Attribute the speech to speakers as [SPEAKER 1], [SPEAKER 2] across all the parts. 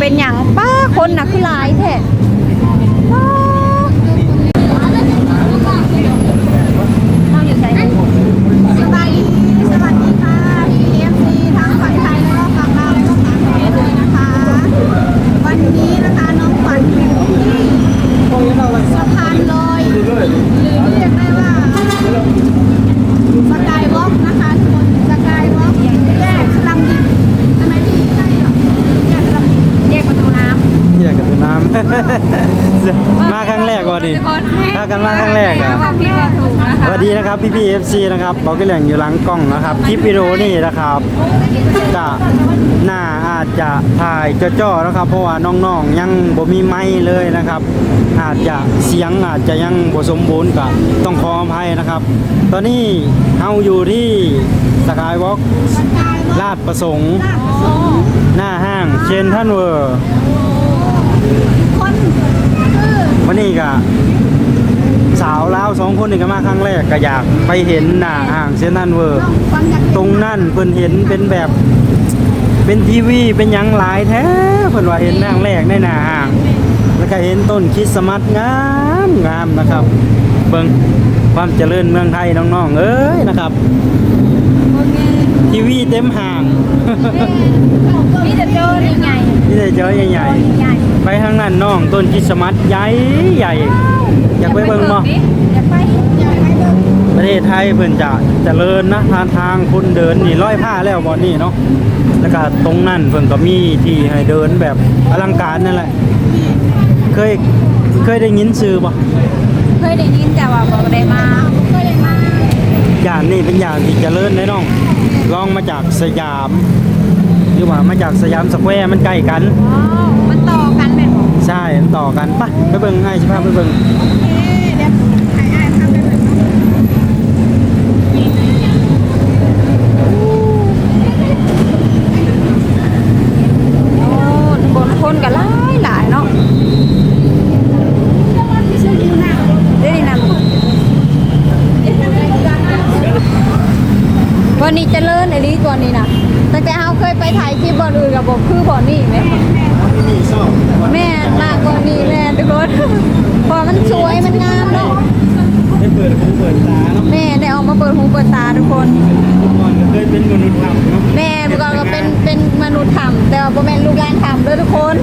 [SPEAKER 1] เป็นหยังป้าคนน่ะคือหลายแท้ป้าเฮาอยู่ไสนี่
[SPEAKER 2] สบายดีสวัสดีค่ะ PFC ทั้งฝั่งไทยแล้วก็ฝั่งลาวแล้วก็ฝั่งเขมรเลยนะคะ วันนี้นะคะน้องขวัญอยู่ที่สะพานลอยหรือเรียกได้ว่าสกายวอล์กนะคะทุกคนสกายวอล์กแยกสลัมดินทำไมพี่ใช่หรอแยกสลัมดิน
[SPEAKER 1] แยกประตูน้ำ
[SPEAKER 3] ที่อยากกับน้ำ มาครั้งแรกก่อนดิมากันมาครั้งแรกอะ
[SPEAKER 1] ว่าพี่ก็ถูกนะ
[SPEAKER 3] ส
[SPEAKER 1] คะ
[SPEAKER 3] วัสดี นะครับพี่พี่เอฟซีนะครับบอกกันเหลืองอยู่หลังกล้องนะครับคลิปวิดีโอนี่นะครับจะหน้าอาจจะถ่ายจ้อๆนะครับ เพราะว่าน้องๆยังบ่มีไม้เลยนะครับ อาจจะเสียงอาจจะยังบ่สมบูรณ์กับต้องขออภัยนะครับ ตอนนี้เฮาอยู่ที่สกายวอล์กลาดประสงค์หน้าห้างเชนทันเวอร์วันนี้ก็ สาวลาวสองคนนี่ก็มาครั้งแรกก็อยากไปเห็นหน้าห้างเซนทันเวอร์
[SPEAKER 2] น้องขวัญอยาก
[SPEAKER 3] ตรงนั่นเพิ่นเห็นเป็นแบบ เป็นทีวีเป็นหยังหลายแท้เพิ่นว่าเห็นครั้งแรกในหน้าห้างแล้วก็เห็นต้นคริสต์มาสงามงามนะครับ เบิ่งความเจริญเมืองไทยน้องๆ เอ้ยนะครับ ทีวีเต็มห้าง
[SPEAKER 1] มีแต่เจอนี่ไง
[SPEAKER 3] นี่ได้เจอใหญ่
[SPEAKER 1] ใหญ่
[SPEAKER 3] ๆ ไปทางนั้นน้องต้นคริสต์มาสใหญ่ใหญ่อยากไปเบิ่งบ่
[SPEAKER 1] อยากไป
[SPEAKER 2] อยากให้เดิน
[SPEAKER 3] ประเทศไทยเพิ่นจะเจริญนะทางทางคนเดินนี่ร้อยผ้าแล้วบ่นี่เนาะแล้วก็ตรงนั้นเพิ่นก็มีที่ให้เดินแบบอลังการนั่นแหละ เคยเคยได้ยินชื่อบ่
[SPEAKER 1] เคยได้ยินแต่ว่าบ่ได้มา
[SPEAKER 2] ก็เลยมา
[SPEAKER 3] ย่านนี้เป็นย่านที่เจริญได้น้องลองมาจากสยามหรือว่ามาจากสยามสแควร์มันใกล้กัน
[SPEAKER 1] ว้าวมันต่อกันแม่นบ่
[SPEAKER 3] ใช่มันต่อกันปะไปเบิ่งให้ใช่ปะไปเบิ่ง
[SPEAKER 2] เอ๊ะเดี๋ยวให้อ้ายทำไปเลยเนาะ
[SPEAKER 1] โอ้คนคนก็หลายหลายเนาะ
[SPEAKER 2] ชื่อคิวหน้า
[SPEAKER 1] เดี๋ยวนี้นะวันนี้เจริญไอ้นี้ตัวนี้นะตั้งแต่เฮาเคยไปถ่ายคลิปบอลอื่นกับบอกคือบ่อนี่ไหม
[SPEAKER 3] นี่ชอบ
[SPEAKER 1] แม่มากกว่านี้แม่ทุกคนเพอมันสวยมันงามเนาะ
[SPEAKER 3] ได้เปิดหูเปิดตาเนาะ
[SPEAKER 1] แม่ได้ออกมาเปิดหูเปิดตาทุกคน
[SPEAKER 3] ก่อนก็เคยเป็นมนุษย์ธรรมเนาะ
[SPEAKER 1] แม่เมื่อก่อนก็เป็นเป็นมนุษย์ธรรม แต่ว่าบ่แม่นลูกหลานธรรมเด้อทุกคน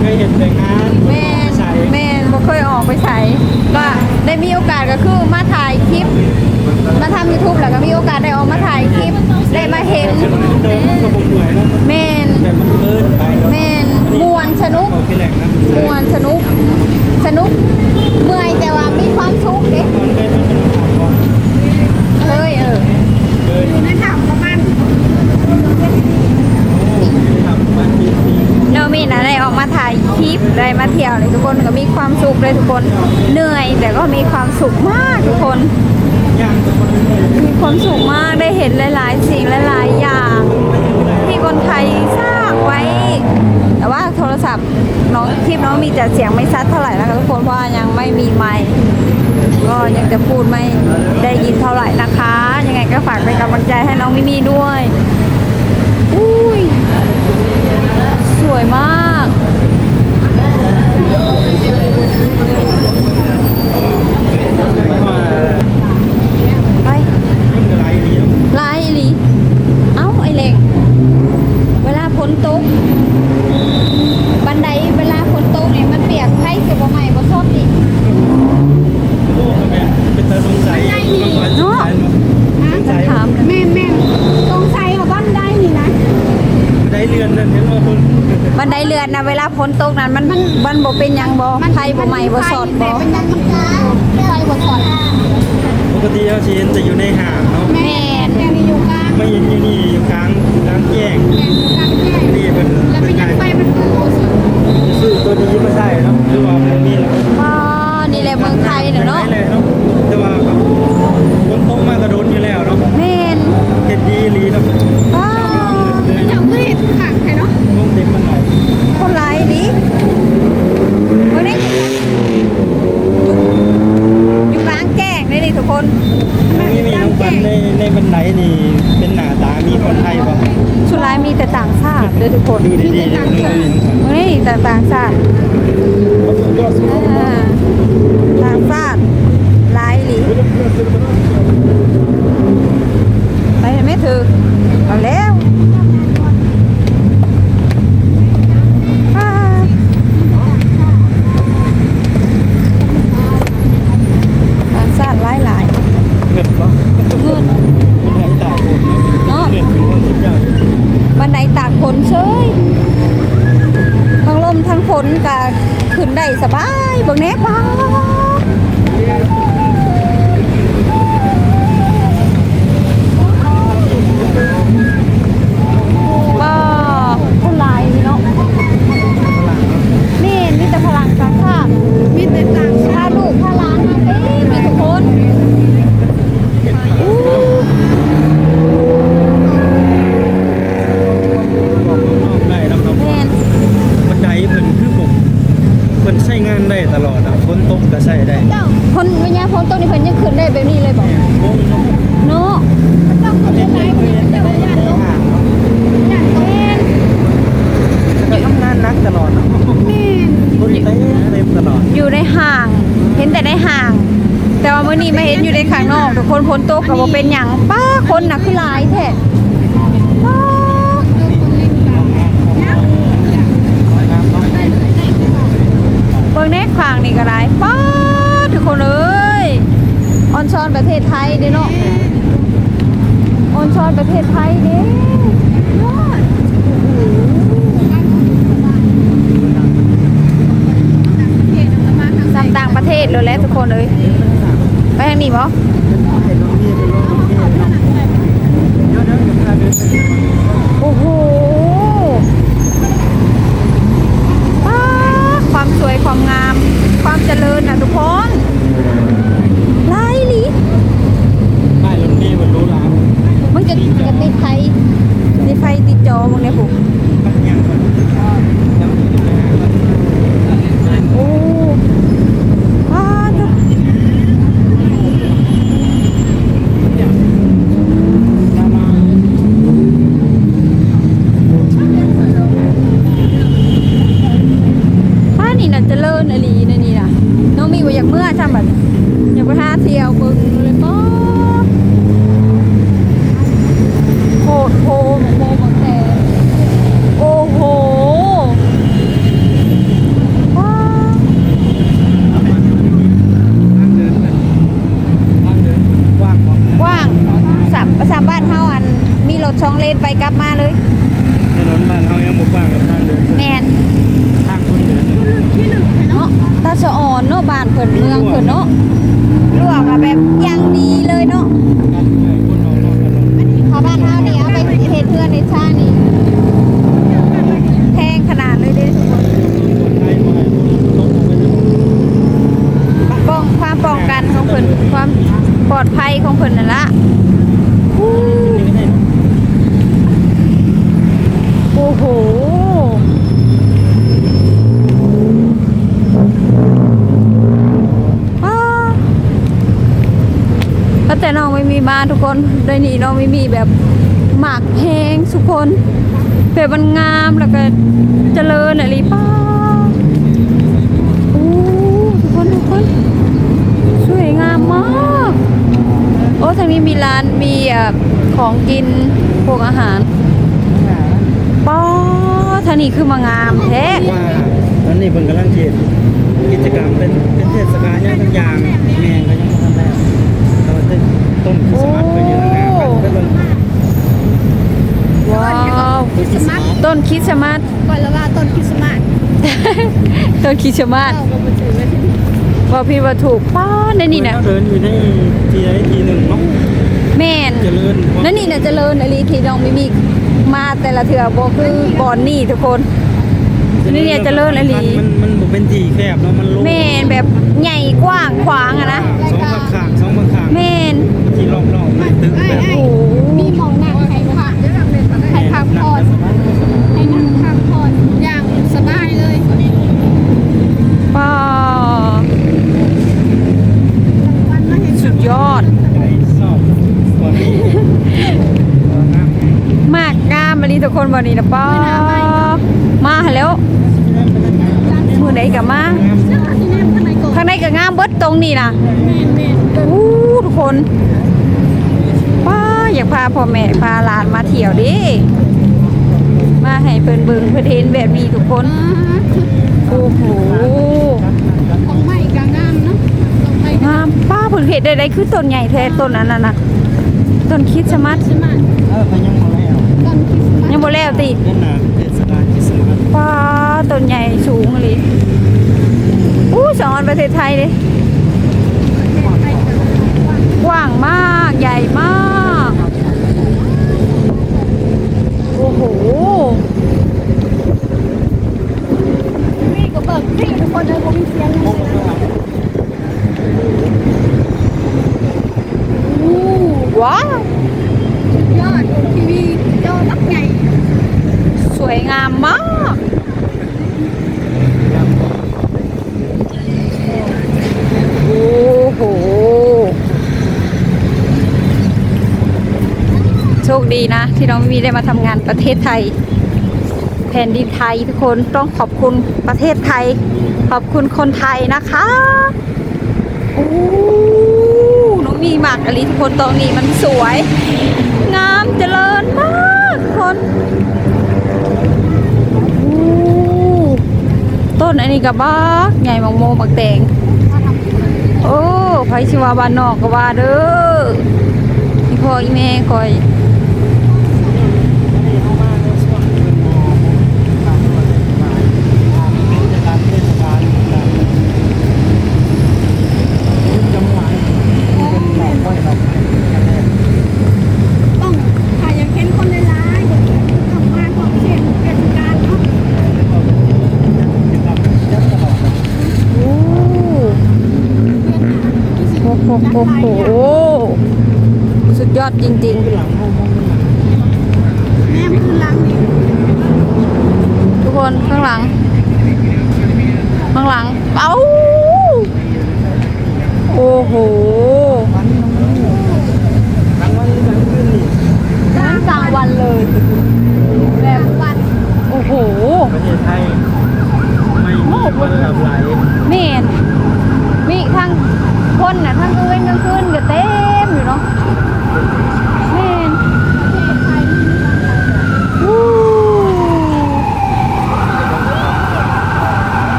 [SPEAKER 3] เคยเห็นแต่งาน
[SPEAKER 1] แม่น
[SPEAKER 3] ใส่
[SPEAKER 1] แม่นบ่เคยออกไปใส่ก็ได้มีโอกาสก็คือมาถ่ายคลิป มาทำ YouTube แล้วก็มีโอกาสได้ออกมาถ่ายคลิป ได้มาเห็น
[SPEAKER 3] เดินก็บ่เหนื่อยเนาะ
[SPEAKER 1] แม่น
[SPEAKER 3] แต่มันเดินไปเนาะ
[SPEAKER 1] แม่นมวนสนุก
[SPEAKER 3] โอเคแหละนะ
[SPEAKER 1] มวนสนุก สนุก เมื่อยแต่ว่ามีความสุขเด้
[SPEAKER 3] มันเคยเป็นมนุษย์ธรรมก่อน
[SPEAKER 1] เฮ้ยเออ
[SPEAKER 3] เคย
[SPEAKER 2] อยู่ในถามประมาณ
[SPEAKER 3] ทำมาปีปี
[SPEAKER 1] น้องมีนะได้ออกมาถ่ายคลิปได้มาเที่ยวเลยทุกคนก็มีความสุขเลยทุกคนเหนื่อย แต่ก็มีความสุขมากทุกคน มีความสุขมากได้เห็นหลาย ๆ สิ่งหลายๆอย่าง ที่คนไทยสร้างไว้ แต่ว่าโทรศัพท์น้องคลิปน้องมีแต่เสียงไม่ชัดเท่าไหร่นะคะทุกคนเพราะว่ายังไม่มีไมค์ก็ยังจะพูดไม่ได้ยินเท่าไหร่นะคะ ยังไงก็ฝากเป็นกำลังใจให้น้องมิมี่ด้วยอุ้ วยมาก ไป
[SPEAKER 3] ไล่
[SPEAKER 1] หลี เอ้า ไอเล็ก เวลาพ้นตก บันไดเวลาฝนตกเนี่ยมันเปียกใครสิบ่ใหม่บ่ชอบดิ
[SPEAKER 3] โอ้แม่เป็นตาสงสัยสงสัยสงสัย
[SPEAKER 1] ถามเลย
[SPEAKER 2] แม่นแม่นตรงไซกับบ้านได้นี่นะ
[SPEAKER 3] ได้เรือนนั่นเห็นว่าคน
[SPEAKER 1] บั นไดเลื่อนนะเวลาฝนตกนั้นมันมันมันบ่เป็นหยังบ่ใครบ่ใหม่บ่สอดบ่
[SPEAKER 2] เป็นยังมันกาไฟบ่สอด
[SPEAKER 3] ปกติเขาสิเห็นแต่อยู่ในห้างเนาะ
[SPEAKER 2] แม่นแม่นี่อยู่กลาง
[SPEAKER 3] ไม่เห็นอยู่นี่อยู่กลางกลางแจ้ง
[SPEAKER 2] แม่นอยู่กลางแจ้ง
[SPEAKER 3] นี่เป็น
[SPEAKER 2] แล้วเป็นยังไฟมันคือบ่สอด
[SPEAKER 3] ซื้อตัวนี้มาใช่เนาะหรือว่ามันมีแล้ว
[SPEAKER 1] อ๋อนี่แหละเมืองไทยเนาะ
[SPEAKER 3] เลยเนาะ นี่ก็
[SPEAKER 2] ได้
[SPEAKER 3] ป๊า
[SPEAKER 1] ดทุกคนเอ้ยออ
[SPEAKER 3] น
[SPEAKER 2] ช
[SPEAKER 1] อนประเทศไทยเด้เนาะออนชอนประเทศไทยเด้ตามต่างประเทศเลยแล้วทุกคนเลยไปทางนี้ปะ สวยความงาม ความเจริญนะทุกคน ละโอ้โห
[SPEAKER 3] ก็
[SPEAKER 1] แต่น้องไม่มีบ้านทุกคนได้นี่น้องไม่มีแบบหมากแพงทุกคนแบบมันงามแล้วก็เจริญอะไรป้าโอ้ทุกคนทุกคนสวยงามมาก โอ้ทางนี้มีร้านมีของกินพวกอาหารป้อทางนี้คือมางามแท้
[SPEAKER 3] ว่าตอนนี้เพิ่งกำลังเห็ดกิจกรรมเป็นเป็นเทศกาลย่างต่างๆแมงก็ยังทำได้แต่ว่าต้นสมัครไปอยู่นานๆก็เบิ่ง
[SPEAKER 1] ว้าว
[SPEAKER 2] ต้
[SPEAKER 1] นคิดสมัต
[SPEAKER 2] ก่อนแล้วว่าต้นคิดสมัต
[SPEAKER 1] ต้นคิดสมั
[SPEAKER 2] ต ว่า
[SPEAKER 1] พี่ว่าถูกป้าในนี่นะ
[SPEAKER 3] เดินอยู่ในทีไอทีหนึ่งเนาะ
[SPEAKER 1] แม่น
[SPEAKER 3] เจริญ
[SPEAKER 1] นั่นนี่นะเจริญอลีทีน้องไม่มีมาแต่ละเถื่อบ่คือบอนนี่ทุกคนนี่เนี่ยจะเจริญอลี
[SPEAKER 3] มันมันเป็นทีแคบแล้วมันโล่ง
[SPEAKER 1] แม่นแบบใหญ่กว้างขวางอะนะ
[SPEAKER 3] สองข้างสองข้าง
[SPEAKER 1] แม่น
[SPEAKER 3] นบ่
[SPEAKER 2] นี่นะ
[SPEAKER 1] ป้า
[SPEAKER 2] มา
[SPEAKER 1] แล้วมือไหนกับมา
[SPEAKER 2] ข้างในกั
[SPEAKER 1] บงามเบิดตรงนี้นะอ้ทุกคนป้าอยากพาพ่อแม่พาหลานมาเที่ยวดิมาให้เพิ่นเบิ่งเพิ่นเห็นแบบนี้ทุกคนโอ้โห
[SPEAKER 2] ของใหม่ก็งามเนาะงา
[SPEAKER 1] มป้าเพิ่นเห็นได้ๆคือต้นใหญ่แท้ต้นนั้นน่ะนะต้นคิดสมั
[SPEAKER 2] ติมั
[SPEAKER 1] น บ่แล้วติ
[SPEAKER 3] นั่นน่ะเทศกาลคริสต์มาส
[SPEAKER 1] ป้าต้นใหญ่สูงเลยอู้สองอันประเทศไทยเลยกว้างมากใหญ่มาก โอ้โห
[SPEAKER 2] นี่ก็เบิกพี่ทุกคนเลยผมมีเสียงเลยนะอู้
[SPEAKER 1] ว้าว
[SPEAKER 2] ยอดทีวียอดรักใหญ่
[SPEAKER 1] ส วยงามมาก โอ้โห โชคดีนะ ที่น้องมีได้มาทำงานประเทศไทย แผ่นดินไทยทุกคนต้องขอบคุณประเทศไทย ขอบคุณคนไทยนะคะโอ้น้องมีหมากอลิทุกคนตรงนี้มันสวย งามเจริญมากทุกคนโอ้ ต้นอันนี้กับบ้ากใหญ่บางโมบักแตงโอ้ไผชิวาบ้านนอกก็ว่าเด้ออีพ่ออีแม่คอย
[SPEAKER 2] ต้องถ่ายอย่างเข้มข้นเลยล่ะต้องมาของเสียงเทศกาลเนาะ
[SPEAKER 1] โอ้โห โอ้โห สุดยอดจริง
[SPEAKER 2] แม่คือลังนี่
[SPEAKER 1] ๆทุกคนข้างหลัง ข้างหลัง เอ้า โอ้โหทั้งกลางวันเลย แบบ
[SPEAKER 2] วัน
[SPEAKER 1] โอ้โห
[SPEAKER 3] ประเทศไทยไม่มีวันหลับไหล
[SPEAKER 1] เมนมีทั้งคนน่ะทั้งกลางเว้นกลางคืนก็เต็มอยู่เนาะเมนวู้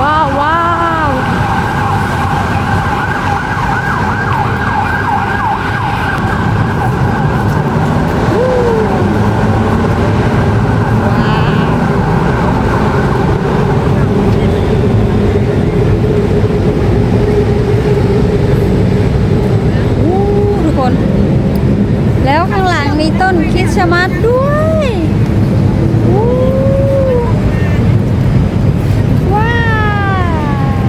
[SPEAKER 1] ว้าวว้าววู้ว้าว อู้ทุกคน แล้วข้างหลังมีต้นคริสต์มาสด้วยอู้ว้าว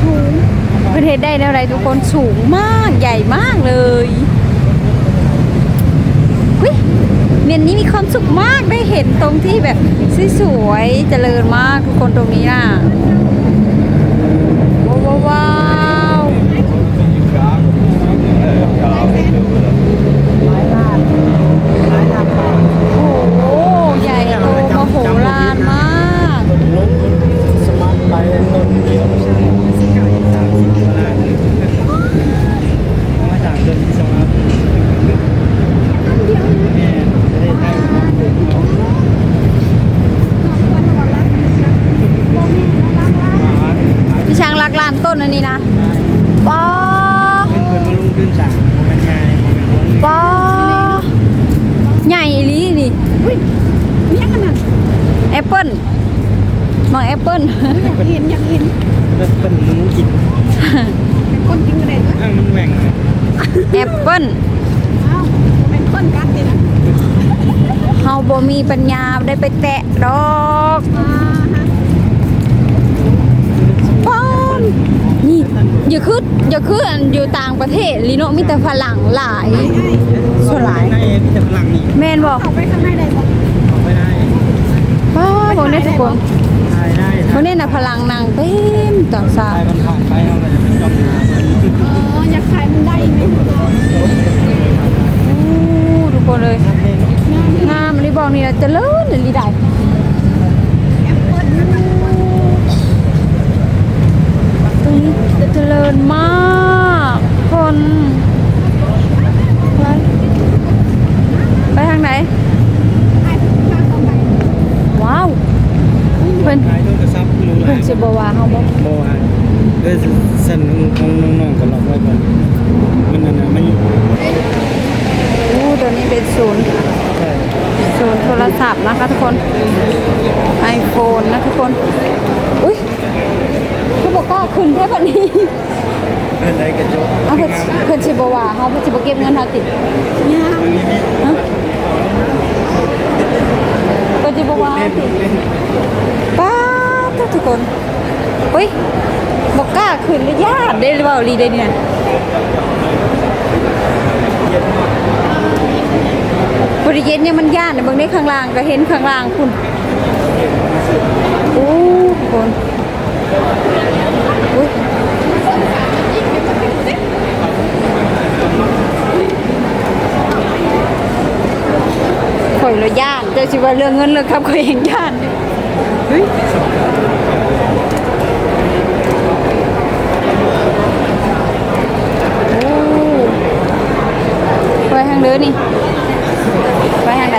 [SPEAKER 1] สูง ทศได้แล้วอะไรทุกคนสูงมากใหญ่มากเลยวิเมียนนี้มีความสุขมากได้เห็นตรงที่แบบสวยๆเจริญมากทุกคนตรงนี้น่ะว้าวว้าวว้าวโอ้โห ใหญ่โตมโหฬารมาก
[SPEAKER 3] สมัครไปต้นเดียวมาจากเดินที่สมัครแม่ประเทศไทย
[SPEAKER 1] พี่ช้างรักลาน ต้นอันนี้นะป้า
[SPEAKER 3] เป็นเพื่อนมาลุงขึ้นจากโมเป็นไงโมเป็นคน
[SPEAKER 1] ป้าใหญ่อีหลีนี่
[SPEAKER 2] อุ้ยเนี่ยขนาด
[SPEAKER 1] แอปเปิ้ลมองแอปเปิ้ล
[SPEAKER 2] อยากเห็นอยากเห็น
[SPEAKER 3] เป็นเป็นหนูกิน
[SPEAKER 2] เป็นคนกินกระเด็นวะ
[SPEAKER 3] อ้างมันแหว่งเลย
[SPEAKER 1] แอปเปิ้ล
[SPEAKER 2] อ้าวเป็นคนกัดเลยนะ
[SPEAKER 1] เฮาบ่มีปัญญาได้ไปแตะดอก
[SPEAKER 2] อ
[SPEAKER 1] ย่าคืออย่าคืออันอยู่ต่างประเทศลีโนมีแต่ฝรั่งหลาย ส่วนหลาย
[SPEAKER 3] ในมีแต่พลังนี่
[SPEAKER 1] แม่นบอก
[SPEAKER 2] เข้าไปข้างในได้ปะ
[SPEAKER 3] ออกไปได้
[SPEAKER 1] ป้าคนนี้ทุกคน
[SPEAKER 3] ถ่ายได้
[SPEAKER 1] คนนี้น่ะพลังนางเต็มต่อสา
[SPEAKER 3] ถ่ายมันผ่านไปเอาเลยจะเป็นจอมหา
[SPEAKER 2] อ๋ออยากขายหมูได้ไหม
[SPEAKER 1] อู้ทุกคนเลยงามรีบอกนี่นะเจะเลิศเลยลีได้
[SPEAKER 2] แอปเปิ้ลนะคะ
[SPEAKER 1] ต รงนี้จะเจริญมากคนไปทางไหน
[SPEAKER 2] ไอ้าวเข้าไป
[SPEAKER 1] ว้าวเพิ่นเพิ่นสิบ่ว่าเฮาบ่
[SPEAKER 3] โบฮะเอ้ยสั่นของน้องๆก็ล็อกไว้ก่อนมันนั่นน่ะมันอยู่โอ้
[SPEAKER 1] ตัวนี้เป็นศูนย์ศูนย์โทรศัพท์นะคะทุกคน iPhone นะทุกคนอุ้ย คือบอกกล้าขึ้นแค่บัดนี้
[SPEAKER 3] อะไรกระจก
[SPEAKER 1] เอาเพิ่นเพิ่นสิบ่ว่าเฮาเพิ่นสิบ่เก็บเงินเฮาติด
[SPEAKER 2] งาม
[SPEAKER 1] ฮะเพิ่นสิบ่ว่าเฮาติดป้าดทุกคนเฮ้ยบอกกล้าขึ้นเลยญาติได้หรือเปล่าลีเดเนี่ยบริเวณเนี่ยมันญาติเนี่ยบางได้ข้างล่างก็เห็นข้างล่างคุณโอ้คนอุ้ย ข่อยเลยญาติเจ้าชิว่าเรื่องเงินเรื่องคำข่อยเองญาติเฮ้ยไปทางเดินนี่ ไปทางไหน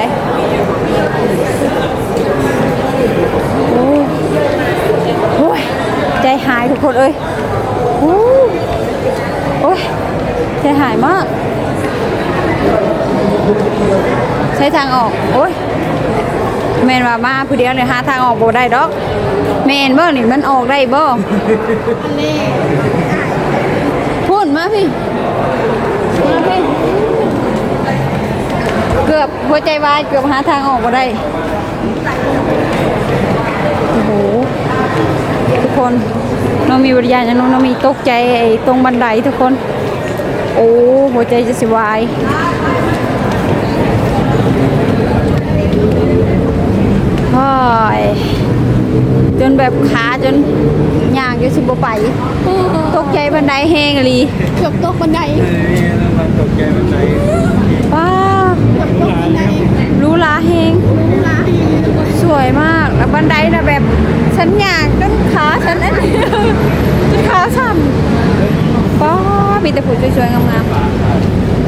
[SPEAKER 1] อ้ยโอ้โอ้ยใจหายมาก ใช้ทางออก โอ้ยแมนว่ามาผู้เดียวเลยหาทางออกบ่ได้ดอกแมนบ่นี่มันออกได้บ่
[SPEAKER 2] อันนี้
[SPEAKER 1] พูดมาพี่มาพี่ เกือบหัวใจวายเกือบหาทางออกมาได้โอ้โหทุกคน น้องมีวิญญาณอย่างน้องน้องมีตกใจไอ้ตรงบันไดทุกคน โอ้หัวใจจะสิวายโอ้ยจนแบบขาจนย่างจะสิบไป ตกใจบันไดแห้งอะลี
[SPEAKER 2] เกือบตกบันได
[SPEAKER 3] เอ้ยแล้วมันตกใจมันไหน
[SPEAKER 1] ว้า
[SPEAKER 2] เกือบตกบันได
[SPEAKER 1] รู้ลาแห้ง
[SPEAKER 2] เวลาให้ทุกคน
[SPEAKER 1] สวยมากแล้ว บันไดนะแบบฉันอยากจนขาฉันอันนี้จนขาสั่นป้ามีแต่ผู้สวยๆงาม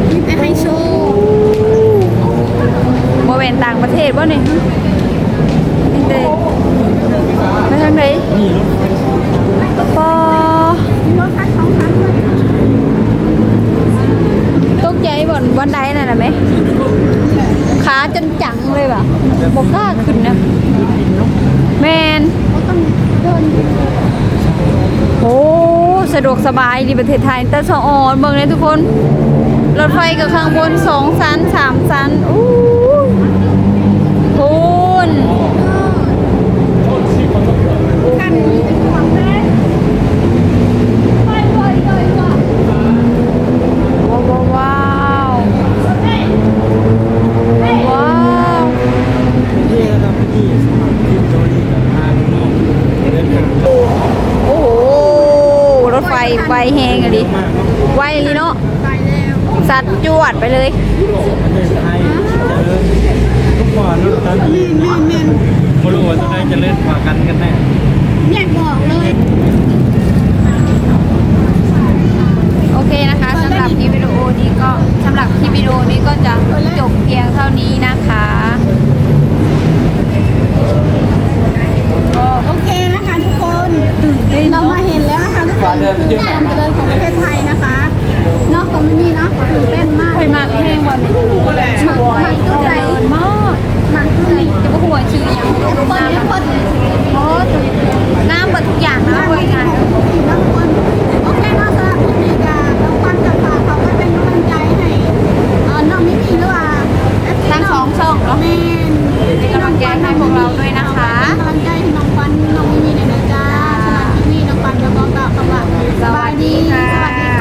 [SPEAKER 2] มีแต่ให้โชว์
[SPEAKER 1] ๆโมเวนต่างประเทศบ่เนี่ยนี่เด้ไปทางไหน
[SPEAKER 3] นี่รถ
[SPEAKER 1] ป้า
[SPEAKER 2] มีรถคันสองคันด้วย
[SPEAKER 1] ตกใจบนบันไดนั่นน่ะไหมขาจนจังเลยว่ะบอกกล้าขึ้นนะแมน
[SPEAKER 2] เขาต้องเดิน
[SPEAKER 1] โอ้ สะดวกสบายดีประเทศไทยแต่สะออนเมืองเลยทุกคน รถไฟกับข้างบนสองชั้นสามชั้นอู้คุณ
[SPEAKER 2] กันเป็นความแรกไปเลยเลยว่ะ
[SPEAKER 1] ว้าวว้าวว้าวว้าว
[SPEAKER 3] ที่ระดับที่สมัครที่โจลี่กับทางน้องเดินทาง
[SPEAKER 1] โอ้โหรถไฟไฟแหงอะดิ
[SPEAKER 3] มากเนาะ
[SPEAKER 1] ไวเลยเนาะ
[SPEAKER 2] ไปแล้ว
[SPEAKER 1] สัตว์จวดไปเลย
[SPEAKER 3] ทุกบ่อนรถตอนนี้
[SPEAKER 2] แม่นแม่น
[SPEAKER 3] ไม่รู้ว่าจะได้เจริญกว่ากันกันแน่
[SPEAKER 2] แยกบอกเลย
[SPEAKER 1] โอเคนะคะสำหรับคลิปวิดีโอนี้ก็สำหรับคลิปวิดีโอนี้ก็จะจบเพียงเท่านี้นะคะ
[SPEAKER 2] โอเคนะคะทุกคนเรามาเห็นแล้วนะคะทุกคนา
[SPEAKER 1] กแห้งวันนี้สวยเจริญมาก
[SPEAKER 2] มันคือ
[SPEAKER 1] จะบอกหัวชื่ออย่าง
[SPEAKER 2] ทุกคนทุกคน
[SPEAKER 1] โอ้น้ำหมดทุกอย่างนะบริการ
[SPEAKER 2] ทุกคนโอเคเนาะสำหรับวันนี้ก็ต้องฟังจากปากเขาไปเป็นกำลังใจให้เอ่อน้องมิมี่หรือว่า FC
[SPEAKER 1] ทั้งสองช่องเนาะ
[SPEAKER 2] แม่น
[SPEAKER 1] เป็นกำลังใจให้พวกเราด้วยนะคะ
[SPEAKER 2] เป็นกำลังใจให้น้องปันน้องมิมี่หน่อยนะจ้าสำหรับคลิปนี้น้องปันก็ต้องกล่าวคำว่า
[SPEAKER 1] สวัสดีค่ะ